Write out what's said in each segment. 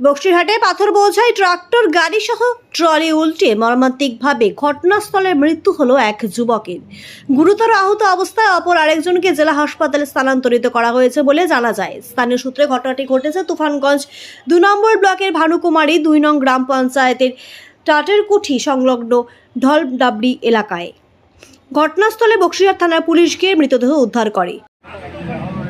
বক্সিরহাটে পাথর বোঝাই ট্রাক্টর গাড়ি সহ ট্রলি উল্টে মর্মান্তিকভাবে ঘটনাস্থলে মৃত্যু হলো এক যুবকের। গুরুতর আহত অবস্থায় অপর আরেকজনকে জেলা হাসপাতালে স্থানান্তরিত করা হয়েছে বলে জানা যায়। স্থানীয় সূত্রে ঘটনাটি ঘটেছে তুফানগঞ্জ দু নম্বর ব্লকের ভানুকুমারী দুই নং গ্রাম পঞ্চায়েতের টাটের কুঠি সংলগ্ন ঢলডাবড়ি এলাকায়। ঘটনাস্থলে বক্সিরহাট থানার পুলিশ গিয়ে মৃতদেহ উদ্ধার করে সময়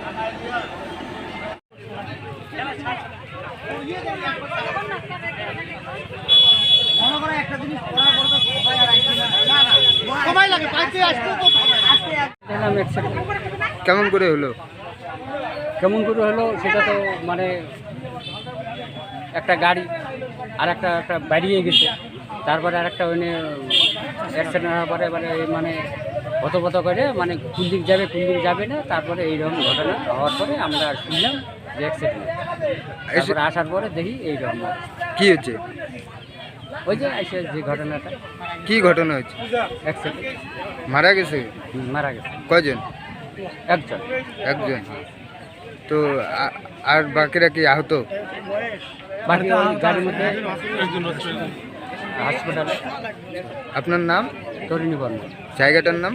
লাগে পাইতে আসতে তো এলাম অ্যাক্সিডেন্ট কেমন করে হলো? কেমন করে হলো সেটা তো মানে একটা গাড়ি আর একটা একটা বেরিয়ে গেছে। তারপরে আর একটা ওখানে অ্যাক্সিডেন্ট হওয়ার পরে মানে মানে হতপত করে মানে কোন দিক যাবে কোন দিক যাবে না তারপরে এইরকম ঘটনা হওয়ার পরে আমরা শুনলাম। তারপরে আসার পরে দেখি এইরকম কি হচ্ছে? ওই যে এসে যে ঘটনাটা। কি ঘটনা হচ্ছে অ্যাক্সিডেন্ট মারা গেছে? মারা গেছে। কয়জন? একজন। একজন। তো আর বাকিরা কি আহত? বাকি ওই গাড়ির মধ্যে হাসপাতালে। আপনার নাম? তরিণী বর্মা জায়গাটার নাম?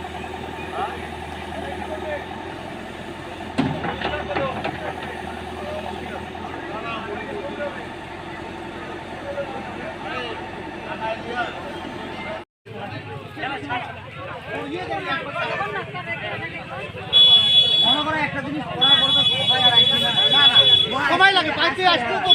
ঢলডা সময় লাগে পাইতে আসতে তো